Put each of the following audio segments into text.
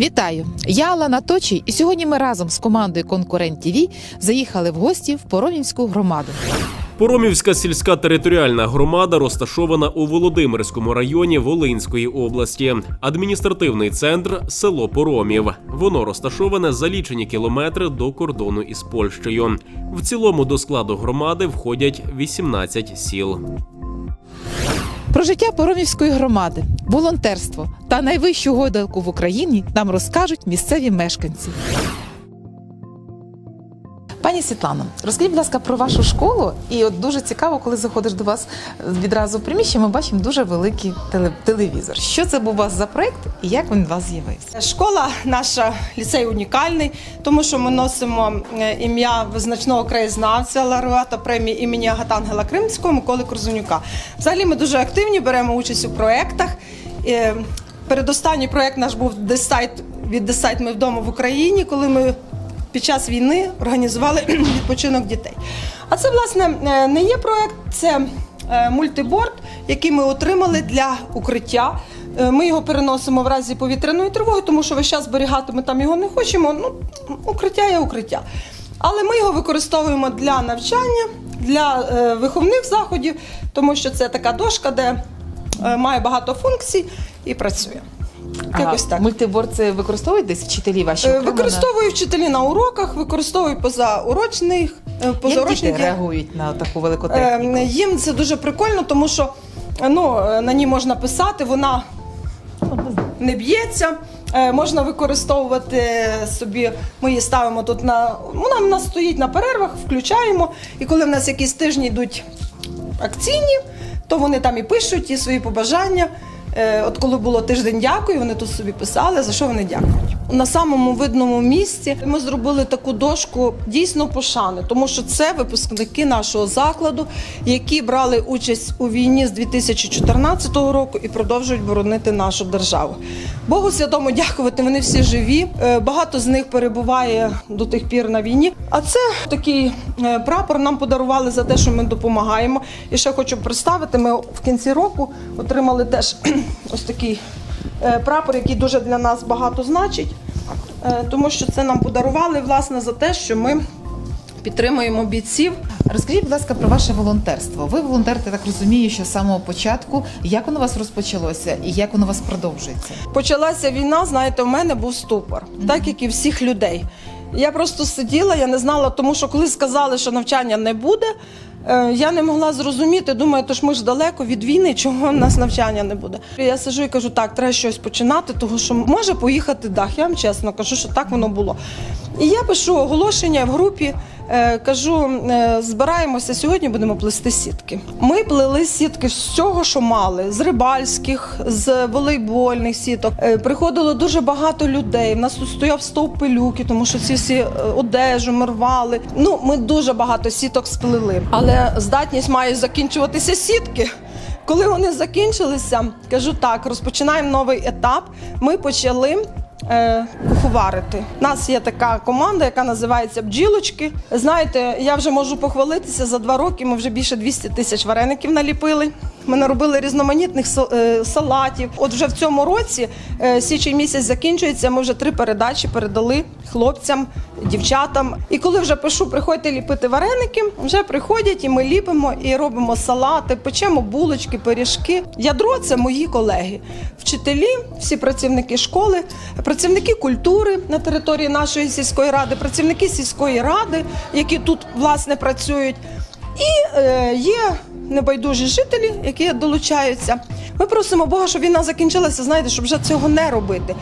Вітаю! Я Алана Точій, і сьогодні ми разом з командою Конкурент ТВ заїхали в гості в Поромівську громаду. Поромівська сільська територіальна громада розташована у Володимирському районі Волинської області. Адміністративний центр село Поромів. Воно розташоване за лічені кілометри до кордону із Польщею. В цілому до складу громади входять 18 сіл. Про життя Поромівської громади, волонтерство та найвищу гойдалку в Україні нам розкажуть місцеві мешканці. Пані Світлано, розкажіть, будь ласка, про вашу школу. І от дуже цікаво, коли заходиш до вас відразу в приміщення, ми бачимо дуже великий теле- телевізор. Що це був у вас за проект і як він у вас з'явився? Школа наша ліцей унікальний, тому що ми носимо е, ім'я визначного краєзнавця лауреата премії імені Агатангела Кримського Миколи Корзунюка. Взагалі ми дуже активні, беремо участь у проєктах. Е, Передостанній проєкт наш був «Десайт» від Десайт ми вдома в Україні, коли ми під час війни організували відпочинок дітей. А це, власне, е, не є проєкт, це е, мультиборд, який ми отримали для укриття. Е, Ми його переносимо в разі повітряної тривоги, тому що весь час зберігати ми там його не хочемо. Ну, укриття є укриття. Але ми його використовуємо для навчання, для виховних заходів, тому що це така дошка, де має багато функцій і працює. Якось так. Мультиборд це використовують десь вчителі ваші? Е, окремо Використовую вчителі на уроках, використовую позаурочних, е, Як діти реагують на таку велику Е, техніку? Їм це дуже прикольно, тому що е, ну, е, на ній можна писати, вона не б'ється. Е, Можна використовувати собі. Ми її ставимо тут на вона в нас стоїть на перервах, включаємо. І коли в нас якісь тижні йдуть акційні, то вони там і пишуть ті свої побажання. Е, От коли було тиждень дякую, вони тут собі писали, за що вони дякують. На самому видному місці ми зробили таку дошку дійсно пошани, тому що це випускники нашого закладу, які брали участь у війні з 2014 року і продовжують боронити нашу державу. Богу святому дякувати, вони всі живі. Е, Багато з них перебуває до тих пір на війні. А це такий е, прапор нам подарували за те, що ми допомагаємо. І ще хочу представити. Ми в кінці року отримали теж ось такий прапор, який дуже для нас багато значить, е, тому що це нам подарували власне за те, що ми підтримуємо бійців. Розкажіть, будь ласка, про ваше волонтерство. Ви волонтерите, так розумію, що з самого початку. Як воно у вас розпочалося і як воно у вас продовжується? Почалася війна, знаєте, у мене був ступор, так як і всіх людей. Я просто сиділа, я не знала, тому що коли сказали, що навчання не буде, е, я не могла зрозуміти. Думаю, то ж ми ж далеко від війни, чого в нас навчання не буде. Я сижу і кажу, так, треба щось починати, тому що може поїхати дах. Я вам чесно кажу, що так воно було. І я пишу оголошення в групі. Е, Кажу, е, збираємося сьогодні, будемо плести сітки. Ми плели сітки з всього, що мали: з рибальських, з волейбольних сіток. Е, Приходило дуже багато людей. В нас тут стояв стовп пилюки, тому що ці всі одежу ми рвали. Ну, ми дуже багато сіток сплели. Але здатність має закінчуватися сітки. Коли вони закінчилися, кажу так, розпочинаємо новий етап. Ми почали куховарити. У нас є така команда, яка називається бджілочки. Знаєте, я вже можу похвалитися за два роки. Ми вже більше 200 тисяч вареників наліпили. Ми наробили різноманітних е, салатів. От вже в цьому році е, січень місяць закінчується. Ми вже три передачі передали хлопцям, дівчатам. І коли вже пишу, приходьте ліпити вареники, вже приходять і ми ліпимо і робимо салати, печемо булочки, пиріжки. Ядро це мої колеги, вчителі, всі працівники школи, працівники культури на території нашої сільської ради, працівники сільської ради, які тут власне працюють. І е, є небайдужі жителі, які долучаються. Ми просимо Бога, щоб війна закінчилася, знаєте, щоб вже цього не робити.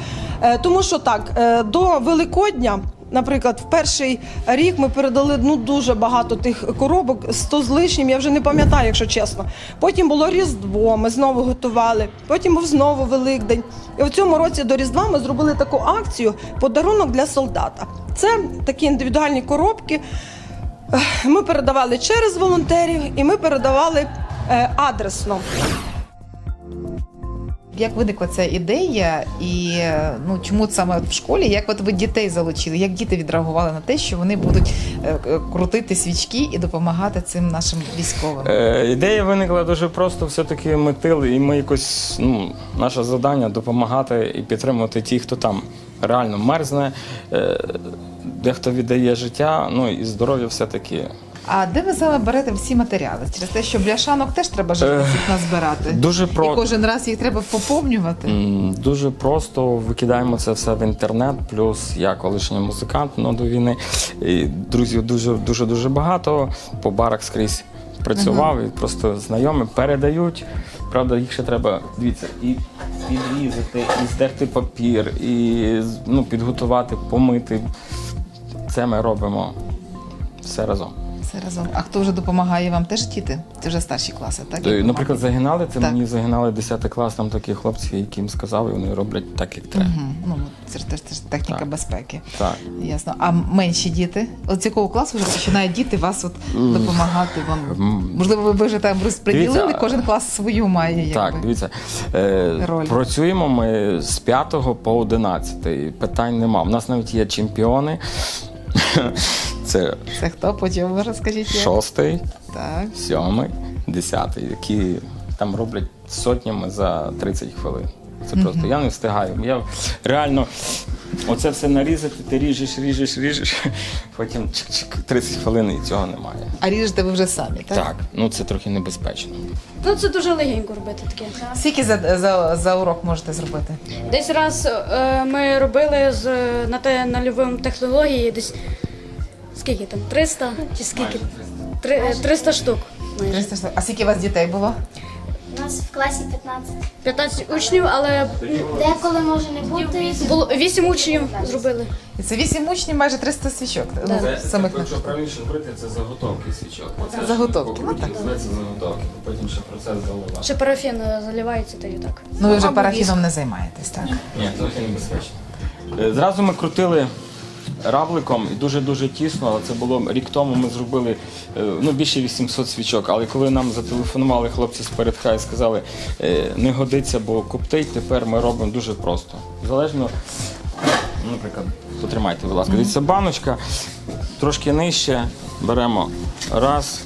Е, тому що так, е, до Великодня. Наприклад, в перший рік ми передали ну дуже багато тих коробок, 100 з лишнім, я вже не пам'ятаю, якщо чесно. Потім було Різдво, ми знову готували. Потім був знову Великдень. І в цьому році до Різдва ми зробили таку акцію подарунок для солдата. Це такі індивідуальні коробки. Ми передавали через волонтерів і ми передавали е, адресно. Як виникла ця ідея, і е, ну чому саме в школі? Як от ви дітей залучили? Як діти відреагували на те, що вони будуть е, крутити свічки і допомагати цим нашим військовим? Е, ідея виникла дуже просто. Все-таки ми тил, і ми якось ну, наше завдання допомагати і підтримувати ті, хто там. реально мерзне, е, дехто віддає життя, ну і здоров'я все-таки. А де ви саме берете всі матеріали? Через те, що бляшанок теж треба ж Е, всіх назбирати. Дуже І кожен раз їх треба поповнювати. Дуже просто викидаємо це все в інтернет. Плюс я колишній музикант ну, до війни. І друзів дуже дуже дуже багато. По барах скрізь працював і просто знайомі передають. Правда, їх ще треба дивіться, і підрізати, і здерти папір, і ну, підготувати, помити. Це ми робимо все разом. Все разом. А хто вже допомагає вам? Теж діти? Це вже старші класи, так? То, Наприклад, загинали, це Так. мені загинали 10 клас, там такі хлопці, яким сказали, вони роблять так, як треба. Угу. Ну, це ж теж теж техніка Так. безпеки. Так. Ясно. А менші діти? От з якого класу вже починають діти вас от допомагати вам? М. Можливо, ви вже там розподілили, Дивіться, кожен клас свою має. Так, дивіться, е, Роль. працюємо ми з 5 по 11. Питань нема. У нас навіть є чемпіони. Це Це хто? Потім розкажіть. як? шостий, Так. сьомий, десятий, які там роблять сотнями за 30 хвилин. Це просто я не встигаю. Я реально оце все нарізати, ти ріжеш, ріжеш, ріжеш, потім чик-чик, 30 хвилин і цього немає. А ріжете ви вже самі, так? Так, ну це трохи небезпечно. Ну, це дуже легенько робити таке. Скільки за, за, за урок можете зробити? Десь раз е, ми робили з на те нульовим технології десь скільки там? 300 чи скільки? Три- е, 300 штук. Майже. 300 штук. А скільки у вас дітей було? У нас в класі 15. 15 учнів, але Деколи може не бути. було 8 учнів зробили. І це 8 учнів, майже 300 свічок. Ну, самих на- правильніше говорити, це заготовки свічок. Це заготовки, ну так. Це заготовки, потім ще процес заливати. Ще парафін е, заливається та і так. Ну ви вже парафіном не займаєтесь, так? Ні, трохи небезпечно. Е, Зразу ми крутили равликом і дуже-дуже тісно. Це було рік тому. Ми зробили е, ну, більше 800 свічок. Але коли нам зателефонували хлопці з передха і сказали, е, не годиться, бо коптить, тепер ми робимо дуже просто. Залежно, наприклад, потримайте, будь ласка, дивіться, баночка трошки нижче. Беремо раз,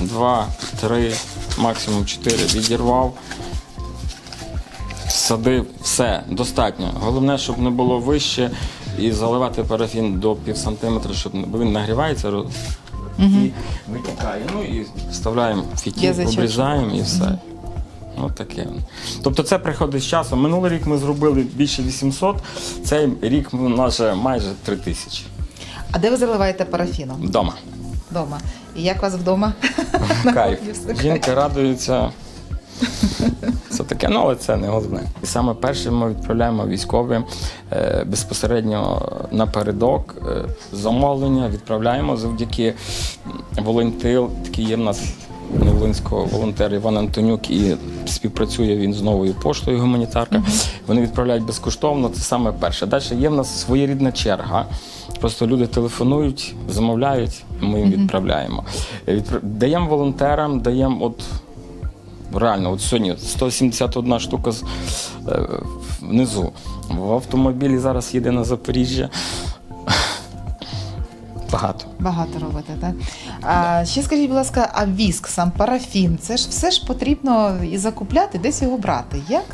два, три, максимум чотири. Відірвав. Садив, все, достатньо. Головне, щоб не було вище і заливати парафін до пів сантиметра, щоб бо він нагрівається роз- і витікає. Ну і вставляємо фітіль, Язичок. обрізаємо і все. От таке. Тобто це приходить з часом. Минулий рік ми зробили більше 800, цей рік у нас вже майже 3 тисячі. А де ви заливаєте парафіном? Вдома. Вдома. І як у вас вдома? Кайф. кухні все Жінка радується. Це таке, ну але це не головне. І саме перше ми відправляємо військовим е, безпосередньо напередок е, замовлення, відправляємо завдяки волонтил. Такий є в нас волинського волонтер Іван Антонюк і співпрацює він з новою поштою гуманітарка. Вони відправляють безкоштовно. Це саме перше. Далі є в нас своєрідна черга. Просто люди телефонують, замовляють, ми їм відправляємо. Е, відпра- Даємо волонтерам, даємо от реально, от сьогодні 171 штука е, внизу. В автомобілі зараз їде на Запоріжжя. Багато. Багато робите, так? А ще скажіть, будь ласка, а віск, сам парафін, це ж все ж потрібно і закупляти, десь його брати. Як?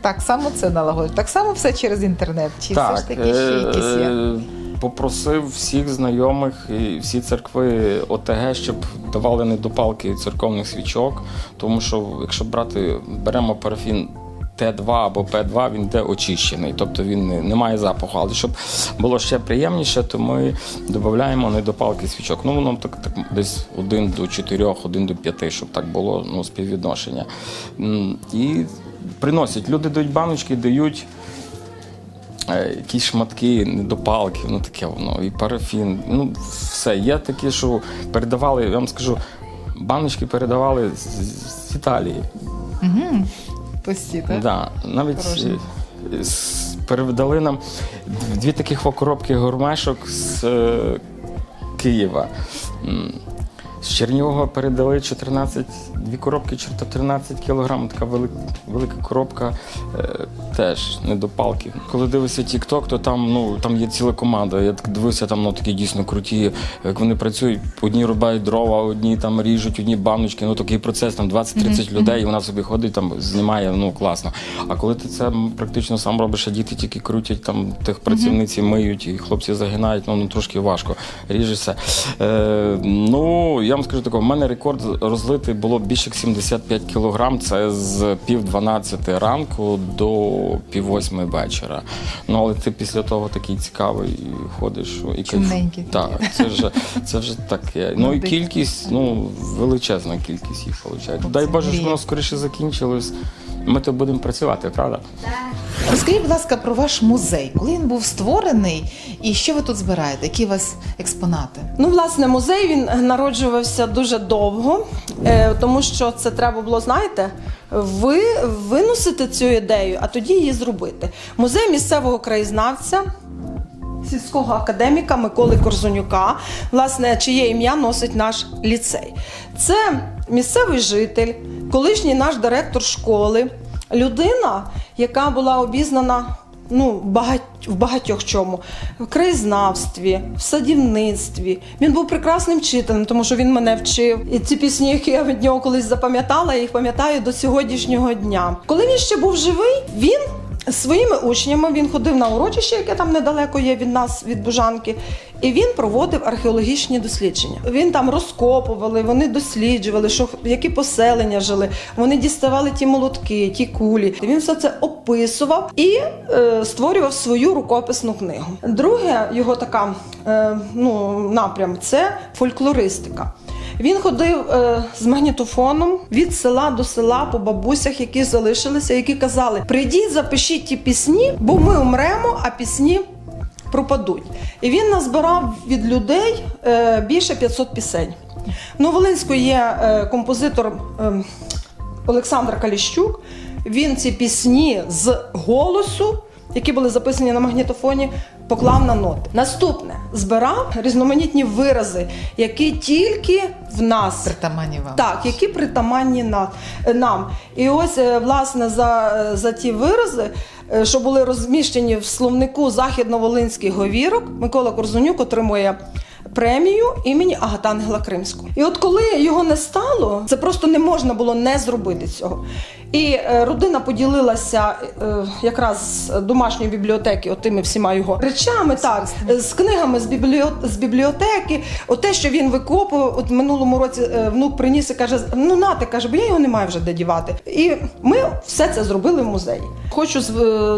Так само це налагодить. Так само все через інтернет. Чи все ж таки ще якісь є? Попросив всіх знайомих і всі церкви ОТГ, щоб давали недопалки церковних свічок, тому що якщо брати, беремо парафін. Т2 або П2 він йде очищений, тобто він не, не має запаху. Але щоб було ще приємніше, то ми додаємо недопалки свічок. Ну воно так, так десь один до чотирьох, один до п'яти, щоб так було ну, співвідношення. І приносять. Люди дають баночки, дають якісь шматки, недопалки, ну таке воно, і парафін. Ну, все. Є такі, що передавали, я вам скажу, баночки передавали з, з Італії. Пусті, так? Да, навіть Порожні. е, з- передали нам дві таких коробки гурмешок з е, Києва. М, З Чернігова передали 14, дві коробки, чорта 13 кілограм, така велика, велика коробка, е, теж не до палки. Коли дивишся TikTok, то там, ну, там є ціла команда. Я так дивився, там ну, такі дійсно круті, як вони працюють. Одні рубають дрова, одні там ріжуть, одні баночки. Ну такий процес, там 20-30 людей, і вона собі ходить, там знімає, ну класно. А коли ти це практично сам робиш, а діти тільки крутять, там тих працівниці миють, і хлопці загинають, ну, ну трошки важко. Ріжешся. Е, ну, я вам скажу такого, в мене рекорд розлитий було більше як 75 кілограм. Це з пів 12 ранку до пів восьми вечора. Ну, але ти після того такий цікавий і ходиш і кайф. Так, це вже, це вже таке. Ну і кількість, ну, величезна кількість їх виходить. Дай Боже, щоб воно скоріше закінчилось. Ми то будемо працювати, правда? Розкажіть, будь ласка, про ваш музей. Коли він був створений, і що ви тут збираєте? Які у вас експонати? Ну, власне, музей він народжувався дуже довго, е, тому що це треба було, знаєте, ви виносити цю ідею, а тоді її зробити. Музей місцевого краєзнавця. Сільського академіка Миколи Корзунюка, власне, чиє ім'я носить наш ліцей. Це місцевий житель, колишній наш директор школи, людина, яка була обізнана ну, багать, в багатьох чому. В краєзнавстві, в садівництві. Він був прекрасним вчителем, тому що він мене вчив. І ці пісні, які я від нього колись запам'ятала, я їх пам'ятаю до сьогоднішнього дня. Коли він ще був живий, він. Своїми учнями він ходив на урочище, яке там недалеко є від нас, від Бужанки, і він проводив археологічні дослідження. Він там розкопували, вони досліджували, що які поселення жили. Вони діставали ті молотки, ті кулі. Він все це описував і е, створював свою рукописну книгу. Друге його така е, ну, напрям це фольклористика. Він ходив е, з магнітофоном від села до села по бабусях, які залишилися, які казали: прийдіть, запишіть ті пісні, бо ми умремо, а пісні пропадуть. І він назбирав від людей е, більше 500 пісень. Ну, в Волинську є е, композитор е, Олександр Каліщук. Він ці пісні з голосу, які були записані на магнітофоні, поклав на ноти. Наступне збирав різноманітні вирази, які тільки в нас Притаманні вам. так, які притаманні на, нам. І ось, е, власне, за, е, за ті вирази, е, що були розміщені в словнику західно-волинських говірок, Микола Корзунюк отримує премію імені Агатангела Кримського. І от коли його не стало, це просто не можна було не зробити цього. І е, родина поділилася е, якраз з домашньої бібліотеки, отими всіма його речами, так, з книгами з, бібліо... з бібліотеки. От те, що він викопував, от минулому році е, внук приніс і каже: ну нате, каже, бо я його не маю вже де дівати. І ми все це зробили в музеї. Хочу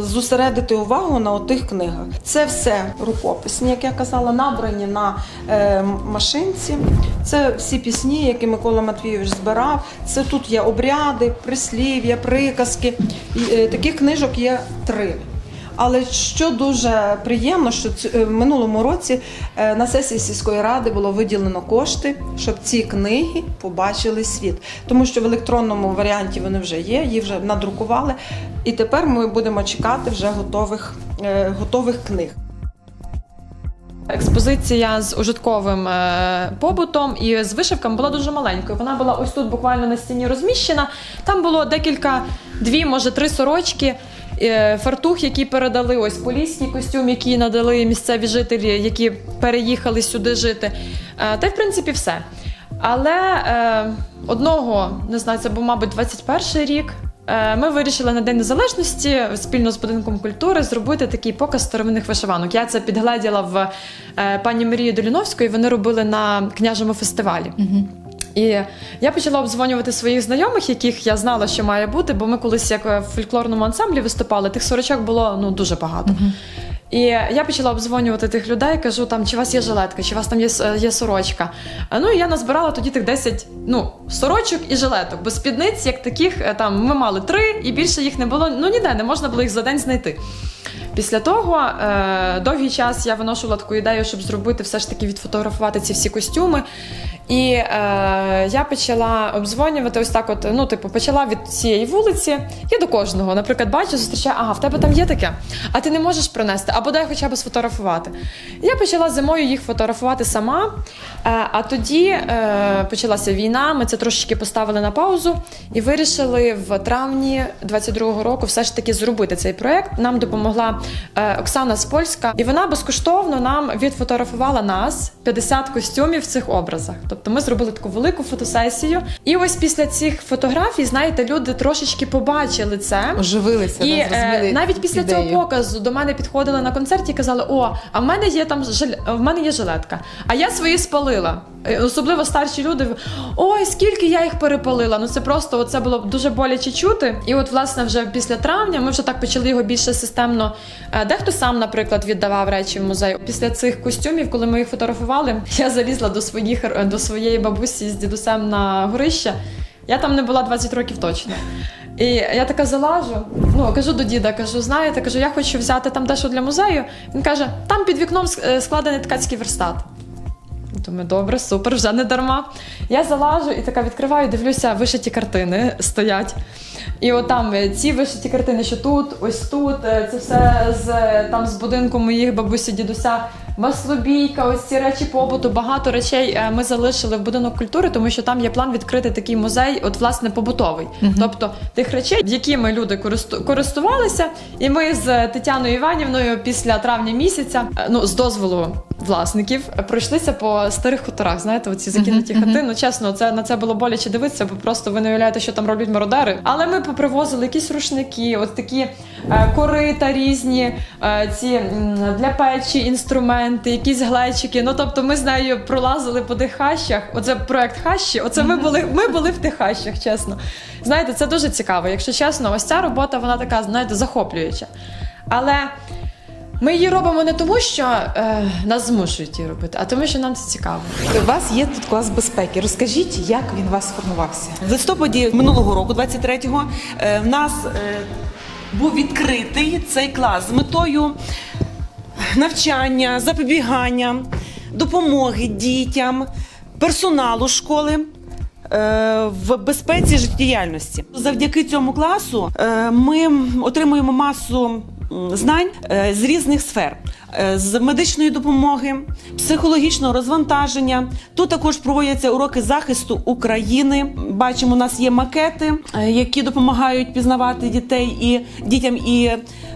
зосередити увагу на отих книгах. Це все рукописні, як я казала, набрані на машинці. Це всі пісні, які Микола Матвійович збирав. Це тут є обряди, прислів'я, приказки. Е, таких книжок є три. Але що дуже приємно, що е, в минулому році е, на сесії сільської ради було виділено кошти, щоб ці книги побачили світ. Тому що в електронному варіанті вони вже є, їх вже надрукували. І тепер ми будемо чекати вже готових, е, готових книг. Експозиція з ужитковим е, побутом і з вишивками була дуже маленькою. Вона була ось тут буквально на стіні розміщена. Там було декілька, дві, може, три сорочки. е, Фартух, який передали ось поліський костюм, який надали місцеві жителі, які переїхали сюди жити. Е, Та в принципі все. Але одного, не знаю, це був, мабуть, 21 рік. Е, Ми вирішили на День Незалежності спільно з будинком культури зробити такий показ старовинних вишиванок. Я це підгледіла в е, пані Марії Доліновської. Вони робили на княжому фестивалі. І я почала обдзвонювати своїх знайомих, яких я знала, що має бути, бо ми колись як в фольклорному ансамблі виступали. Тих сорочок було ну дуже багато. І я почала обдзвонювати тих людей, кажу, там, чи у вас є жилетка, чи у вас там є, є сорочка. Ну і я назбирала тоді тих 10 ну, сорочок і жилеток, бо спідниць, як таких, е, там ми мали три, і більше їх не було. Ну ніде не можна було їх за день знайти. Після того е, довгий час я виношувала таку ідею, щоб зробити все ж таки відфотографувати ці всі костюми. І е, я почала обдзвонювати ось так, от, ну, типу, почала від цієї вулиці і до кожного. Наприклад, бачу, зустрічаю, ага, в тебе там є таке, а ти не можеш принести, або дай хоча б сфотографувати. Я почала зимою їх фотографувати сама. Е, а тоді е, почалася війна, ми це трошечки поставили на паузу і вирішили в травні 22-го року все ж таки зробити цей проект. Нам допомогла е, Оксана з Польська, і вона безкоштовно нам відфотографувала нас 50 костюмів в цих образах. Тобто ми зробили таку велику фотосесію. І ось після цих фотографій, знаєте, люди трошечки побачили це. Оживилися, І да, зрозуміли е, навіть після ідею. цього показу до мене підходили на концерті і казали: О, а в мене є там жиль... в мене є жилетка. А я свої спалила. Е, Особливо старші люди. Ой, скільки я їх перепалила. Ну це просто це було дуже боляче чути. І от, власне, вже після травня ми вже так почали його більше системно. Е, Дехто сам, наприклад, віддавав речі в музей. Після цих костюмів, коли ми їх фотографували, я залізла до своїх е, до своєї бабусі з дідусем на горище. Я там не була 20 років точно. І я така залажу, ну кажу до діда, кажу, знаєте, кажу, я хочу взяти там дещо для музею. Він каже, там під вікном складений ткацький верстат. Думаю, добре, супер, вже не дарма. Я залажу і така відкриваю, дивлюся, вишиті картини стоять. І от там е, ці вишиті картини, що тут, ось тут, е, це все з е, там з будинку моїх бабусі, дідуся. Маслобійка, ось ці речі побуту, багато речей ми залишили в будинок культури, тому що там є план відкрити такий музей, от власне побутовий. Тобто тих речей, якими люди користу- користувалися, і ми з Тетяною Іванівною після травня місяця, ну з дозволу власників, пройшлися по старих хуторах. Знаєте, оці закинуті хати. Ну чесно, це на це було боляче дивитися, бо просто ви не уявляєте, що там роблять мародери. Але ми попривозили якісь рушники, от такі е, корита різні, е, ці м, для печі інструменти, якісь глечики. Ну тобто, ми з нею пролазили по тих хащах. Оце проект хащі. Оце ми були. Ми були в тих хащах, чесно. Знаєте, це дуже цікаво. Якщо чесно, ось ця робота, вона така, знаєте, захоплююча. Але ми її робимо не тому, що е, нас змушують її робити, а тому, що нам це цікаво. У вас є тут клас безпеки. Розкажіть, як він у вас сформувався? В листопаді минулого року, 23-го, е, в нас е, був відкритий цей клас з метою навчання, запобігання, допомоги дітям, персоналу школи. е, В безпеці життєдіяльності завдяки цьому класу е, ми отримуємо масу знань е, з різних сфер. Е, З медичної допомоги, психологічного розвантаження. Тут також проводяться уроки захисту України. Бачимо, у нас є макети, е, які допомагають пізнавати дітей і дітям і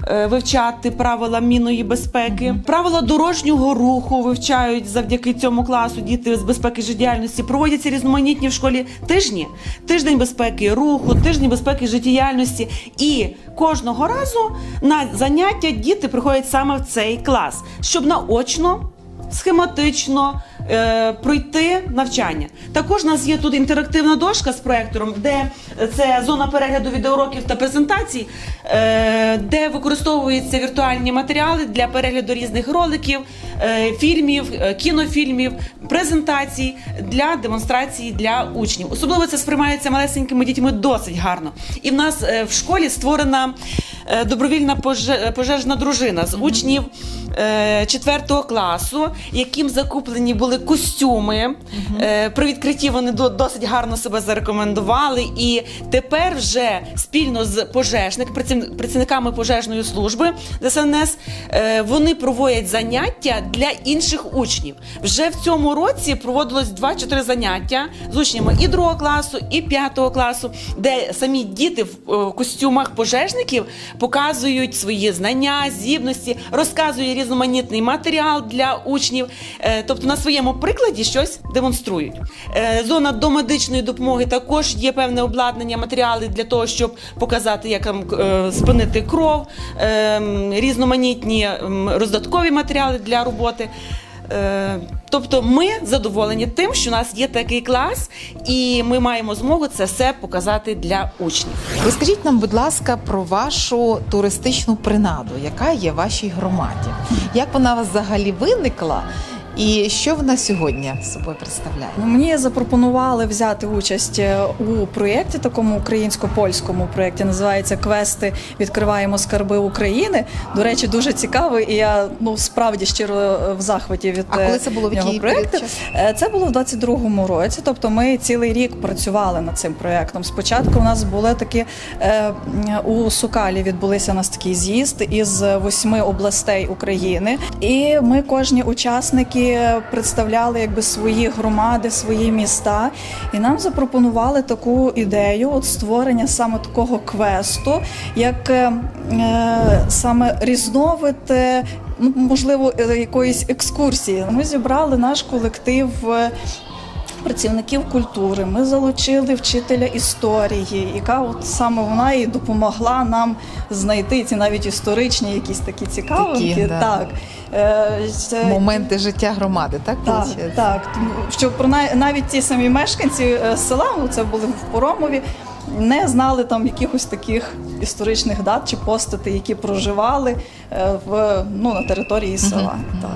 е, вивчати правила мінної безпеки. Правила дорожнього руху вивчають завдяки цьому класу діти з безпеки життєдіяльності. Проводяться різноманітні в школі тижні, тиждень безпеки руху, тиждень безпеки життєдіяльності. І кожного разу на заняття діти приходять саме в цей клас, щоб наочно схематично е, пройти навчання. Також у нас є тут інтерактивна дошка з проектором, де це зона перегляду відеоуроків та презентацій, е, де використовуються віртуальні матеріали для перегляду різних роликів, е, фільмів, е, кінофільмів, презентацій для демонстрації для учнів. Особливо це сприймається малесенькими дітьми досить гарно. І в нас е, в школі створена е, добровільна поже- пожежна дружина з учнів е, четвертого класу, яким закуплені були костюми. Е, При відкритті вони до- досить гарно себе зарекомендували. І тепер вже спільно з пожежник, праців- працівниками пожежної служби ДСНС е, вони проводять заняття для інших учнів. Вже в цьому році проводилось 2-4 заняття з учнями і другого класу, і п'ятого класу, де самі діти в е, костюмах пожежників показують свої знання, здібності, розказують різноманітний матеріал для учнів, е, тобто на своєму прикладі щось демонструють. Е, Зона домедичної допомоги також є певне обладнання, матеріали для того, щоб показати, як е, спинити кров, е, різноманітні роздаткові матеріали для роботи. Е, Тобто ми задоволені тим, що у нас є такий клас, і ми маємо змогу це все показати для учнів. Розкажіть нам, будь ласка, про вашу туристичну принаду, яка є в вашій громаді. Як вона у вас взагалі виникла? І що вона сьогодні собою представляє? Ну, Мені запропонували взяти участь е, у проєкті, такому українсько-польському проєкті. Називається Квести відкриваємо скарби України. До речі, дуже цікавий, і я ну справді щиро е, в захваті від А коли це було в е, нього проєкту. Е, Це було в 22-му році. Тобто, ми цілий рік працювали над цим проєктом. Спочатку у нас були такі е, у Сукалі відбулися у нас такий з'їзд із восьми областей України, і ми кожні учасники представляли якби свої громади, свої міста. І нам запропонували таку ідею от створення саме такого квесту, як е, саме різновид. е, ну, Можливо, е, якоїсь екскурсії. Ми зібрали наш колектив е, працівників культури. Ми залучили вчителя історії, яка от саме вона і допомогла нам знайти ці навіть історичні якісь такі цікавинки. Такі, да. Так. Е, Моменти життя громади, так? так, виходить? так. Що про на- навіть ті самі мешканці е, села, ну це були в Поромові, не знали там якихось таких історичних дат чи постатей, які проживали е, в ну на території села. Так.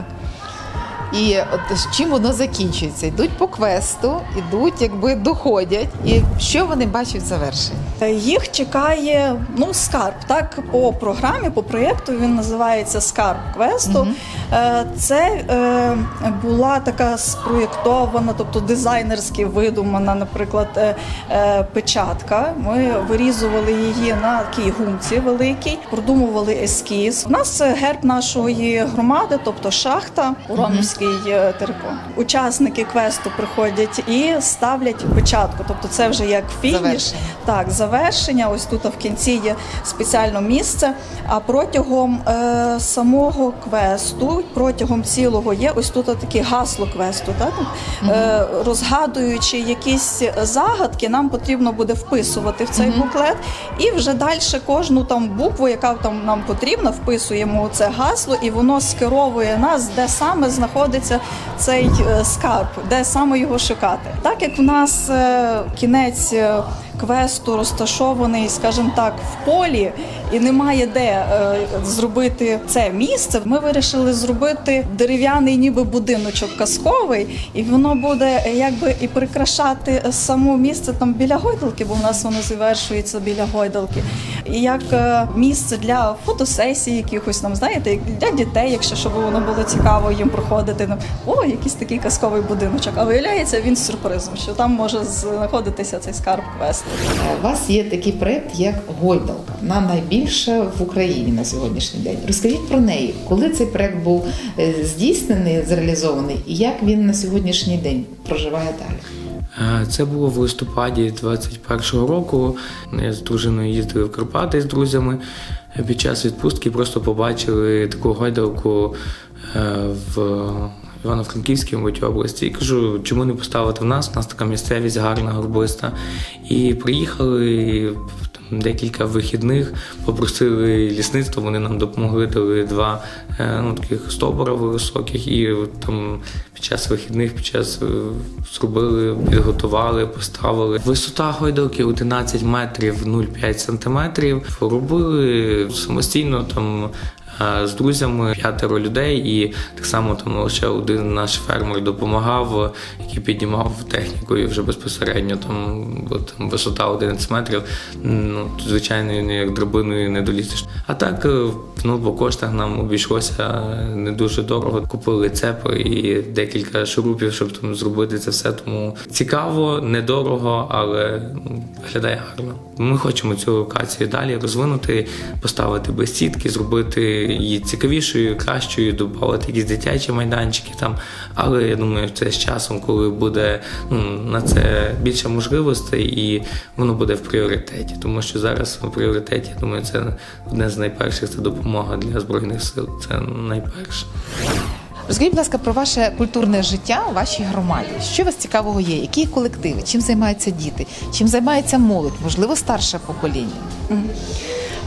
І от з чим воно закінчується? Йдуть по квесту, ідуть, якби доходять. І що вони бачать в завершенні? Їх чекає ну скарб. Так по програмі, по проєкту він називається Скарб квесту. Е, Це е, була така спроєктована, тобто дизайнерськи видумана, наприклад, е, е, печатка. Ми вирізували її на такій гумці великій, продумували ескіз. У нас герб нашої громади, тобто шахта, Уромівський е, терикон. Учасники квесту приходять і ставлять печатку. Тобто, це вже як фініш. Завершення. Так, завершення. Ось тут в кінці є спеціальне місце. А протягом е, самого квесту, протягом цілого є ось тут таке гасло квесту. Так? Е, розгадуючи якісь загадки, нам потрібно буде вписувати в цей буклет. І вже далі кожну там букву, яка там нам потрібна, вписуємо це гасло, і воно скеровує нас, де саме знаходиться цей е, скарб, де саме його шукати. Так як в нас е, кінець. Квесту розташований, скажімо так, в полі, і немає де е, зробити це місце. Ми вирішили зробити дерев'яний, ніби будиночок казковий, і воно буде е, якби і прикрашати само місце там біля гойдалки, бо в нас воно завершується біля гойдалки. І як е, місце для фотосесій, якихось там, знаєте, для дітей, якщо щоб воно було цікаво їм проходити. Там, О, якийсь такий казковий будиночок. А виявляється, він з сюрпризом, що там може знаходитися цей скарб квесту. У вас є такий проект, як Гойдалка. Вона найбільша в Україні на сьогоднішній день. Розкажіть про неї, коли цей проект був е, здійснений, зреалізований, і як він на сьогоднішній день проживає далі? Е, Це було в листопаді 21-го року. Я з дружиною їздили в Карпати з друзями. Під час відпустки просто побачили таку гойдалку е, в Івано-Франківській мабуть, області. І кажу, чому не поставити в нас? У нас така місцевість гарна, горбиста. І приїхали там, декілька вихідних, попросили лісництво, вони нам допомогли, дали два е, ну, таких стовбура високих, і там під час вихідних, під час е, зробили, підготували, поставили. Висота гойдалки 11 метрів 0,5 сантиметрів. Робили самостійно там. З друзями п'ятеро людей, і так само там лише один наш фермер допомагав, який піднімав технікою вже безпосередньо. Там, бо там висота 11 метрів. Ну звичайно, ніяк драбиною не долізеш. А так, е, ну по коштах нам обійшлося не дуже дорого. Купили цепи і декілька шурупів, щоб там зробити це все. Тому цікаво, недорого, але ну, виглядає гарно. Ми хочемо цю локацію далі розвинути, поставити безсітки, зробити її цікавішою, кращою, додати якісь дитячі майданчики там. Але я думаю, це з часом, коли буде ну, на це більше можливостей, і воно буде в пріоритеті. Тому що зараз в пріоритеті, я думаю, це одне з найперших це допомога для збройних сил. Це найперше. Розкажіть, будь ласка, про ваше культурне життя у вашій громаді. Що у вас цікавого є? Які колективи? Чим займаються діти? Чим займається молодь? Можливо, старше покоління?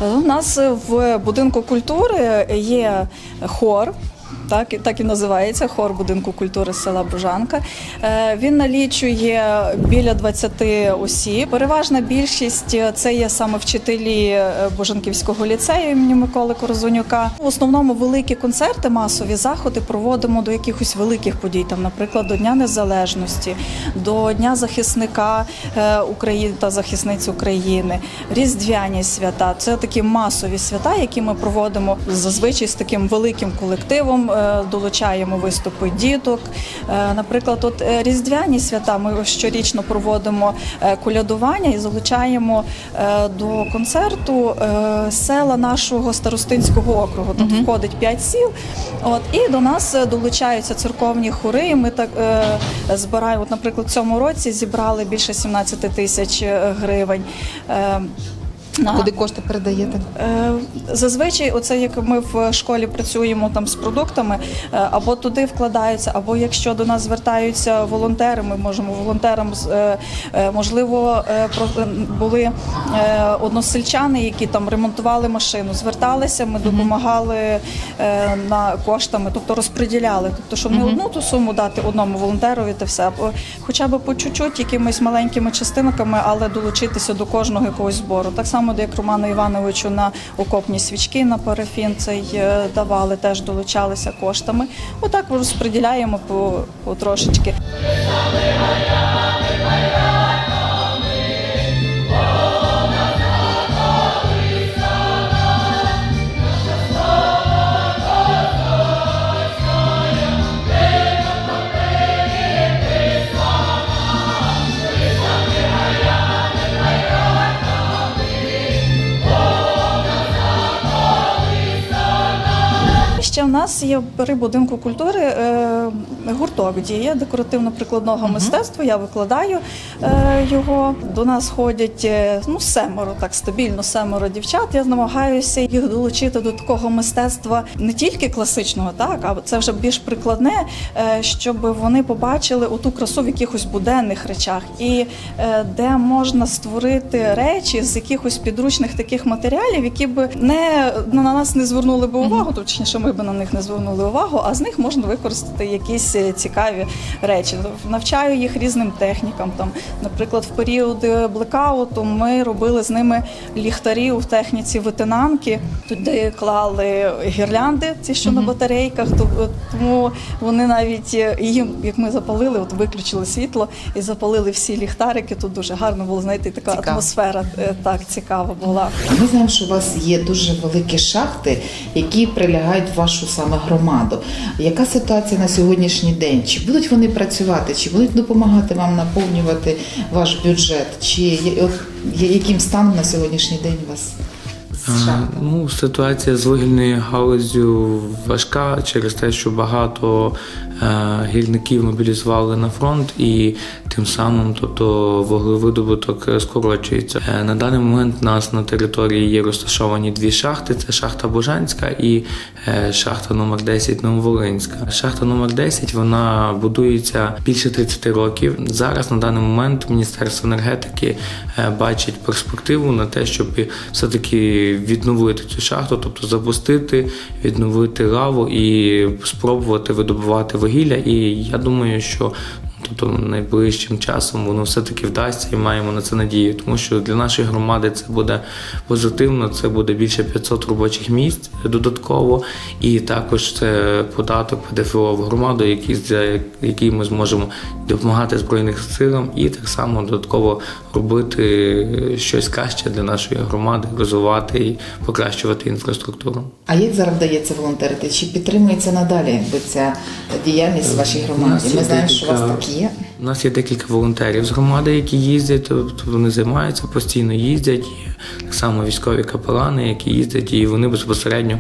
У нас в будинку культури є хор. Так, і- так і називається хор будинку культури села Бужанка. Е, Він налічує біля 20 осіб. Переважна більшість е, це є саме вчителі е, Божанківського ліцею імені Миколи Корозунюка. В основному великі концерти, масові заходи проводимо до якихось великих подій, там, наприклад, до Дня Незалежності, до Дня захисника України та захисниць України, Різдвяні свята. Це такі масові свята, які ми проводимо зазвичай з таким великим колективом. Е, Долучаємо виступи діток. Е, Наприклад, от е, Різдвяні свята ми щорічно проводимо колядування і залучаємо до концерту села нашого старостинського округу. Тут входить п'ять сіл. От і до нас долучаються церковні хори. І ми так е, збираємо. От, наприклад, в цьому році зібрали більше 17 тисяч гривень. Е, на- Куди кошти передаєте? Е, Зазвичай, оце як ми в школі працюємо там з продуктами, е, або туди вкладаються, або якщо до нас звертаються волонтери, ми можемо волонтерам е, можливо були односельчани, які там ремонтували машину, зверталися, ми допомагали на коштами, тобто розподіляли. Тобто, щоб не одну ту суму дати одному волонтерові, та все, а хоча б по чуть-чуть, якимись маленькими частинками, але долучитися до кожного якогось збору. Так само, як Роману Івановичу на окопні свічки на парафін цей е, давали, теж долучалися коштами. Отак розподіляємо по, по трошечки. Нас є при будинку культури е, гурток діє декоративно-прикладного мистецтва. Я викладаю е, його. До нас ходять е, ну семеро, так стабільно семеро дівчат. Я намагаюся їх долучити до такого мистецтва не тільки класичного, так а це вже більш прикладне, щоб вони побачили оту красу в якихось буденних речах, і де можна створити речі з якихось підручних таких матеріалів, які б не на нас не звернули би увагу, точніше, ми б на них не звернули увагу, а з них можна використати якісь е, цікаві речі. Навчаю їх різним технікам. Там, наприклад, в період е, блекауту ми робили з ними ліхтарі у техніці витинанки. Туди клали гірлянди, ці що на батарейках. то- Тому вони навіть е, їм, як ми запалили, от виключили світло і запалили всі ліхтарики. Тут дуже гарно було знаєте, така Цікаво. атмосфера е, так цікава була. Ми знаємо, що у вас є дуже великі шахти, які прилягають в вашу саме громаду. Яка ситуація на сьогоднішній день? Чи будуть вони працювати, чи будуть допомагати вам наповнювати ваш бюджет? Чи є- яким станом на сьогоднішній день у вас А. Ну, ситуація з вугільною галузю важка через те, що багато е, гірників мобілізували на фронт, і тим самим тобто, вуглевидобуток скорочується. Е, на даний момент у нас на території є розташовані дві шахти: це шахта Божанська і е, шахта номер 10 Нововолинська. Шахта номер 10 вона будується більше 30 років. Зараз на даний момент Міністерство енергетики бачить перспективу на те, щоб все-таки відновити цю шахту, тобто запустити, відновити лаву і спробувати видобувати вугілля. І я думаю, що Тобто найближчим часом воно все-таки вдасться і маємо на це надію, тому що для нашої громади це буде позитивно, це буде більше 500 робочих місць додатково, і також це податок ПДФО в громаду, який, який ми зможемо допомагати Збройним силам і так само додатково робити щось краще для нашої громади, розвивати і покращувати інфраструктуру. А як зараз вдається волонтерити? Чи підтримується надалі ця діяльність в вашій громаді? Ми знаємо, що у вас є. У нас є декілька волонтерів з громади, які їздять, тобто вони займаються, постійно їздять. Так само військові капелани, які їздять, і вони безпосередньо.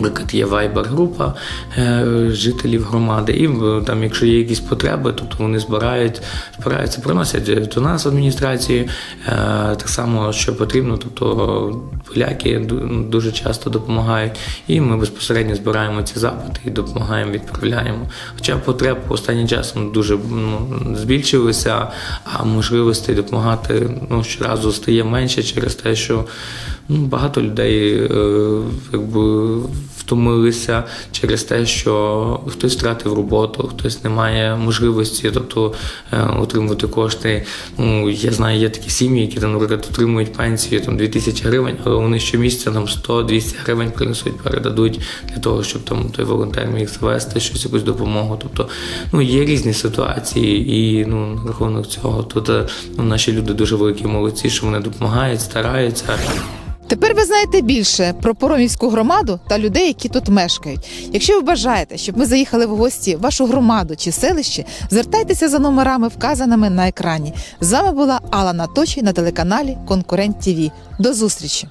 Наприклад, є вайбер-група е, жителів громади, і там, якщо є якісь потреби, тобто вони збирають, збираються, приносять до нас в адміністрацію. Е, так само, що потрібно, тобто поляки дуже часто допомагають, і ми безпосередньо збираємо ці запити і допомагаємо, відправляємо. Хоча потреб останнім часом дуже ну, збільшилися, а можливостей допомагати ну, щоразу стає менше через те, що Ну, багато людей е, якби втомилися через те, що хтось втратив роботу, хтось не має можливості, тобто е, отримувати кошти. Ну я знаю, є такі сім'ї, які там, наприклад, отримують пенсію там 2000 гривень, але вони щомісяця там 100-200 гривень принесуть, передадуть для того, щоб там той волонтер міг завести щось, якусь допомогу. Тобто, ну є різні ситуації, і ну на рахунок цього тут е, ну, наші люди дуже великі молодці, що вони допомагають, стараються. Тепер ви знаєте більше про Поромівську громаду та людей, які тут мешкають. Якщо ви бажаєте, щоб ми заїхали в гості в вашу громаду чи селище, звертайтеся за номерами, вказаними на екрані. З вами була Алла Наточій на телеканалі Конкурент ТІВІ. До зустрічі!